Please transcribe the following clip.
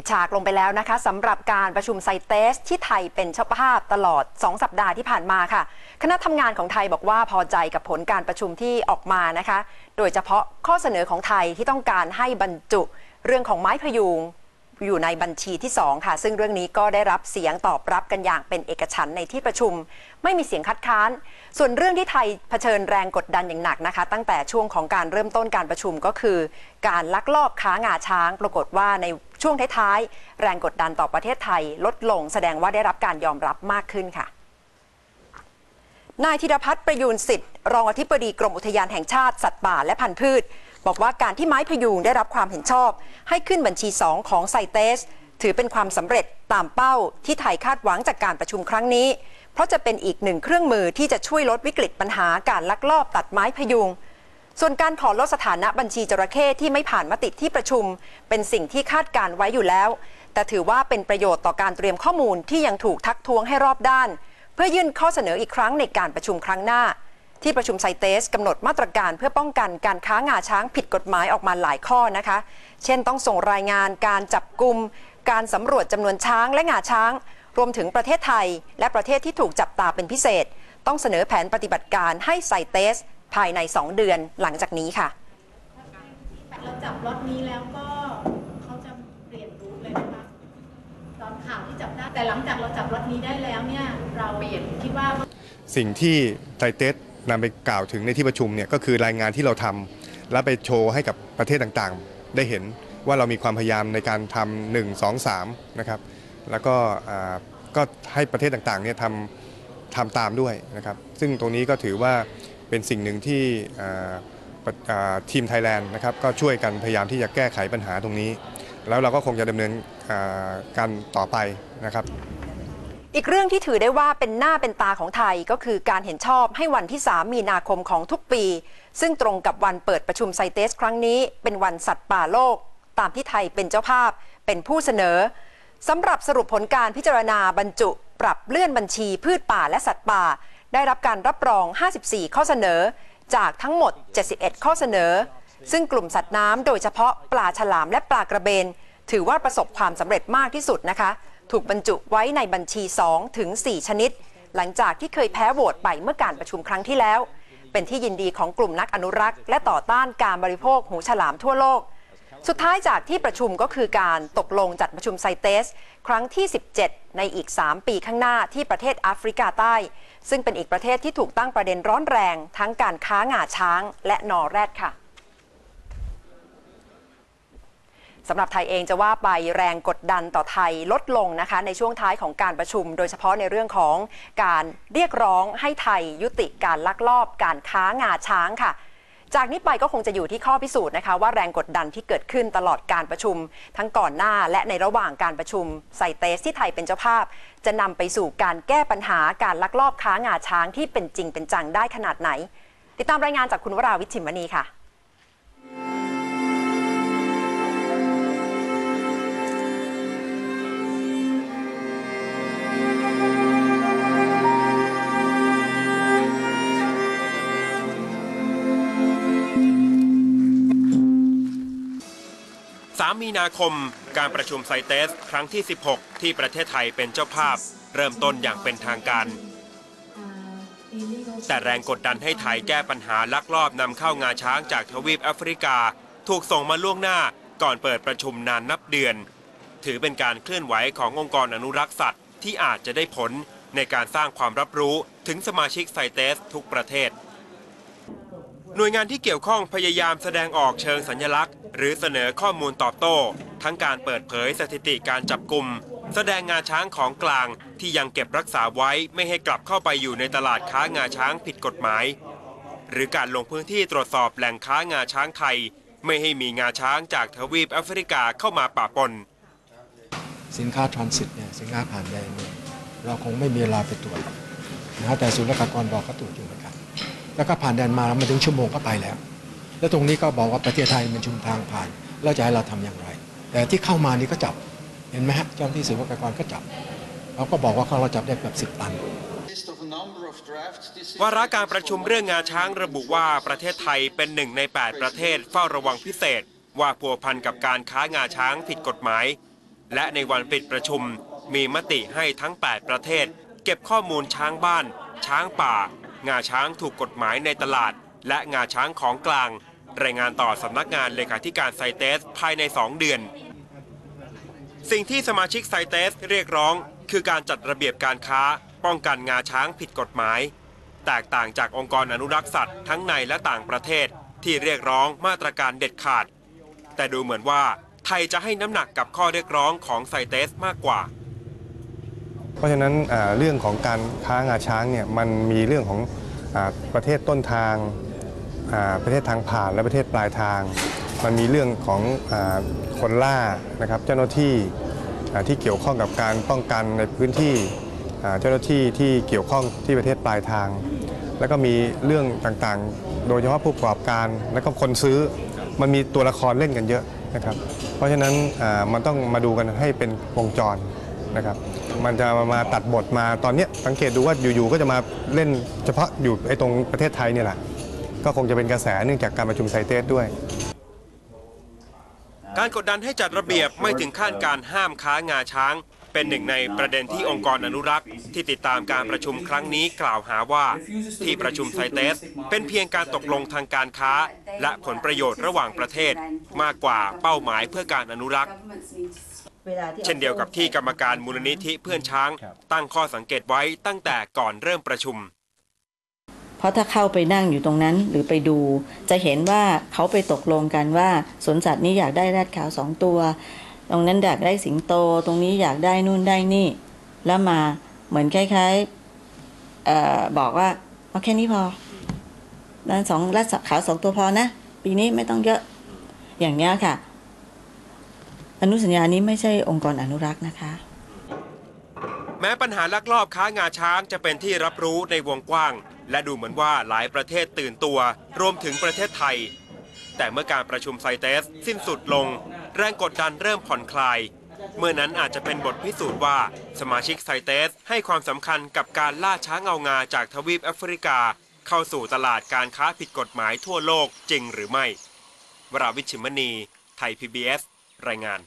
ปิดฉากลงไปแล้วนะคะสำหรับการประชุมไซเตสที่ไทยเป็นเจ้าภาพตลอด 2 สัปดาห์ที่ผ่านมาค่ะ คณะทำงานของไทยบอกว่าพอใจกับผลการประชุมที่ออกมานะคะ โดยเฉพาะข้อเสนอของไทยที่ต้องการให้บรรจุเรื่องของไม้พยุงอยู่ในบัญชีที่ 2 ค่ะ ซึ่งเรื่องนี้ก็ได้รับเสียงตอบรับกันอย่างเป็นเอกฉันในที่ประชุม ไม่มีเสียงคัดค้าน ส่วนเรื่องที่ไทยเผชิญแรงกดดันอย่างหนักนะคะ ตั้งแต่ช่วงของการเริ่มต้นการประชุมก็คือ การลักลอบค้างาช้าง ปรากฏว่าใน ช่วงท้ายๆ แรงกดดันต่อประเทศไทยลดลงแสดงว่าได้รับการยอมรับมากขึ้นค่ะนายธิรพัฒน์ประยูนสิทธิ์รองอธิบดีกรมอุทยานแห่งชาติสัตว์ป่าและพันธุ์พืช บอกว่าการที่ไม้พยูงได้รับความเห็นชอบ ให้ขึ้นบัญชี 2 ของไซเตส ถือเป็นความสำเร็จตามเป้าที่ไทยคาดหวังจากการประชุมครั้งนี้ เพราะจะเป็นอีกหนึ่งเครื่องมือที่จะช่วยลดวิกฤตปัญหาการลักลอบตัดไม้พยุง ส่วนการขอลดสถานะบัญชีจระเข้ที่ไม่ผ่านมติที่ประชุม เป็นสิ่งที่คาดการไว้อยู่แล้ว แต่ถือว่าเป็นประโยชน์ต่อการเตรียมข้อมูลที่ยังถูกทักท้วงให้รอบด้าน เพื่อยื่นข้อเสนออีกครั้งในการประชุมครั้งหน้า ที่ประชุมไซเตสกำหนดมาตรการเพื่อป้องกันการค้างาช้างผิดกฎหมายออกมาหลายข้อนะคะ เช่นต้องส่งรายงานการจับกลุ่มการสำรวจจำนวนช้างและงาช้าง รวมถึงประเทศไทย และประเทศที่ถูกจับตาเป็นพิเศษ ต้องเสนอแผนปฏิบัติการให้ไซเตส ภายใน 2 เดือนหลังจากนี้ค่ะ เราจับรถนี้แล้วก็เขาจะเปลี่ยนรูทเลยนะคะตอนข่าวที่จับได้แต่หลังจากเราจับรถนี้ได้แล้วเนี่ยเราเปลี่ยนคิดว่าสิ่งที่ไทเตสนำไปกล่าวถึงในที่ประชุมเนี่ยก็คือรายงานที่เราทำและไปโชว์ให้กับประเทศต่างๆ ได้เห็นว่าเรามีความพยายามในการทำหนึ่งสองสามนะครับแล้วก็อ่าก็ให้ประเทศต่างๆเนี่ยทำทำตามด้วยนะครับ ซึ่งตรงนี้ก็ถือว่า เป็นสิ่งหนึ่งที่ทีมไทยแลนด์นะครับก็ช่วยกันพยายามที่จะแก้ไขปัญหาตรงนี้ แล้วเราก็คงจะดำเนินการต่อไปนะครับอีกเรื่องที่ถือได้ว่าเป็นหน้าเป็นตาของไทยก็คือการเห็นชอบให้วันที่ 3 มีนาคมของทุกปี ซึ่งตรงกับวันเปิดประชุมไซเตส ครั้งนี้ เป็นวันสัตว์ป่าโลก ตามที่ไทยเป็นเจ้าภาพ เป็นผู้เสนอสำหรับสรุปผลการพิจารณาบรรจุ ปรับเลื่อนบัญชีพืชป่าและสัตว์ป่า ได้รับการรับรอง 54 ข้อเสนอ จากทั้งหมด 71 ข้อเสนอ ซึ่งกลุ่มสัตว์น้ำโดยเฉพาะปลาฉลามและปลากระเบน ถือว่าประสบความสำเร็จมากที่สุดนะคะ ถูกบรรจุไว้ในบัญชี 2 ถึง 4 ชนิด หลังจากที่เคยแพ้โหวตไปเมื่อการประชุมครั้งที่แล้ว เป็นที่ยินดีของกลุ่มนักอนุรักษ์ และต่อต้านการบริโภคหูฉลามทั่วโลก สุดท้ายจากที่ประชุมก็คือการตกลงจัดประชุมไซเตส ครั้งที่ 17 ในอีก 3 ปีข้างหน้าที่ประเทศแอฟริกาใต้ ซึ่งเป็นอีกประเทศที่ถูกตั้งประเด็นร้อนแรง ทั้งการค้างาช้างและนอแรดค่ะสำหรับไทยเองจะว่าไปแรงกดดันต่อไทยลดลงนะคะ ในช่วงท้ายของการประชุม โดยเฉพาะในเรื่องของการเรียกร้องให้ไทยยุติการลักลอบการค้างาช้างค่ะ จากนี้ไปก็คงจะอยู่ที่ข้อพิสูจน์นะคะว่าแรงกดดันที่เกิดขึ้นตลอดการประชุม ทั้งก่อนหน้าและในระหว่างการประชุมไซเตสที่ไทยเป็นเจ้าภาพ จะนำไปสู่การแก้ปัญหาการลักลอบค้างาช้างที่เป็นจริงเป็นจังได้ขนาดไหน ติดตามรายงานจากคุณวราวิชิมวณีค่ะ มีนาคม การประชุมไซเตส ครั้งที่ 16 ที่ประเทศไทยเป็นเจ้าภาพ เริ่มต้นอย่างเป็นทางการ แต่แรงกดดันให้ไทยแก้ปัญหาลักลอบนำเข้างาช้างจากทวีปแอฟริกา ถูกส่งมาล่วงหน้าก่อนเปิดประชุมนานนับเดือน ถือเป็นการเคลื่อนไหวขององค์กรอนุรักษ์สัตว์ที่อาจจะได้ผลในการสร้างความรับรู้ถึงสมาชิกไซเตสทุกประเทศ หน่วยงานที่เกี่ยวข้องพยายามแสดงออกเชิงสัญลักษณ์ หรือเสนอข้อมูลตอบโต้ ทั้งการเปิดเผยสถิติการจับกลุ่มแสดงงาช้างของกลางที่ยังเก็บรักษาไว้ไม่ให้กลับเข้าไปอยู่ในตลาดค้างาช้างผิดกฎหมาย หรือการลงพื้นที่ตรวจสอบแหล่งค้างาช้างไทย ไม่ให้มีงาช้างจากทวีปแอฟริกาเข้ามาป่าปนสินค้าทรานสิตเนี่ยสินค้าผ่านแดนเนี่ยเราคงไม่มีเวลาไปตรวจนะแต่ศุลกากรบอกเขาตรวจอยู่ แล้วก็ผ่านแดนมาแล้วมาถึงชั่วโมงก็ไปแล้ว แล้วตรงนี้ก็บอกว่าประเทศไทยเป็นชุมทางผ่าน แล้วจะให้เราทำอย่างไร แต่ที่เข้ามานี่ก็จับ เห็นไหมฮะเจ้าหน้าที่ศุลกากรก็จับเขาก็บอกว่าเขาเราจับได้แบบสิบตันวาระการประชุมเรื่องงาช้างระบุว่าประเทศไทยเป็นหนึ่งใน 8 ประเทศเฝ้าระวังพิเศษ ว่าพัวพันกับการค้างาช้างผิดกฎหมาย และในวันปิดประชุมมีมติให้ทั้ง 8 ประเทศ เก็บข้อมูลช้างบ้าน ช้างป่า งาช้างถูกกฎหมายในตลาด และงาช้างของกลาง รายงานต่อสำนักงานเลขาธิการไซเตสภายใน 2 เดือน สิ่งที่สมาชิกไซเตสเรียกร้องคือการจัดระเบียบการค้า ป้องกันงาช้างผิดกฎหมาย แตกต่างจากองค์กรอนุรักษ์สัตว์ทั้งในและต่างประเทศที่เรียกร้องมาตรการเด็ดขาด แต่ดูเหมือนว่าไทยจะให้น้ำหนักกับข้อเรียกร้องของไซเตสมากกว่า เพราะฉะนั้นเรื่องของการค้างาช้างเนี่ยมันมีเรื่องของอประเทศต้นทางประเทศทางผ่านและประเทศปลายทาง มันมีเรื่องของอคนล่านะครับเจ้าหน้าที่ที่เกี่ยวข้องกับการป้องกันในพื้นที่เจ้าหน้าที่ที่เกี่ยวข้องที่ประเทศปลายทาง แล้วก็มีเรื่องต่างๆ โดยเฉพาะผู้ประกอบการ แล้วก็คนซื้อมันมีตัวละครเล่นกันเยอะนะครับ เพราะฉะนั้นมันต้องมาดูกันให้เป็นวงจรนะครับ มันจะมาตัดบทมาตอนเนี้ยสังเกตดูว่าอยู่ๆก็จะมาเล่นเฉพาะอยู่ไอ้ตรงประเทศไทยเนี่ยแหละก็คงจะเป็นกระแสเนื่องจากการประชุมไซเตสด้วย การกดดันให้จัดระเบียบไม่ถึงขั้นการห้ามค้างาช้าง เป็นหนึ่งในประเด็นที่องค์กรอนุรักษ์ ที่ติดตามการประชุมครั้งนี้กล่าวหาว่า ที่ประชุมไซเตส เป็นเพียงการตกลงทางการค้า และผลประโยชน์ระหว่างประเทศ มากกว่าเป้าหมายเพื่อการอนุรักษ์ เช่นเดียวกับที่กรรมการมูลนิธิเพื่อนช้าง ตั้งข้อสังเกตไว้ตั้งแต่ก่อนเริ่มประชุม เพราะถ้าเข้าไปนั่งอยู่ตรงนั้นหรือไปดู จะเห็นว่าเขาไปตกลงกันว่าสวนสัตว์นี้อยากได้แรดขาวสองตัว ตรงนั้นอยากได้สิงโต ตรงนี้อยากได้นู่นได้นี่ แล้วมาเหมือนคล้ายๆเออบอกว่าเอาแค่นี้พอนั้นสองแรดขาวสองตัวพอนะ ปีนี้ไม่ต้องเยอะอย่างเนี้ยค่ะ อนุสัญญานี้ไม่ใช่องค์กรอนุรักษ์นะคะ แม้ปัญหาลักลอบค้างาช้างจะเป็นที่รับรู้ในวงกว้าง และดูเหมือนว่าหลายประเทศตื่นตัว รวมถึงประเทศไทย แต่เมื่อการประชุมไซเตส สิ้นสุดลง แรงกดดันเริ่มผ่อนคลาย เมื่อนั้นอาจจะเป็นบทพิสูจน์ว่าสมาชิกไซเตส ให้ความสำคัญกับการล่าช้างเอางาจากทวีปแอฟริกา เข้าสู่ตลาดการค้าผิดกฎหมายทั่วโลกจริงหรือไม่ วราวิชชิมณี ไทย PBS รายงาน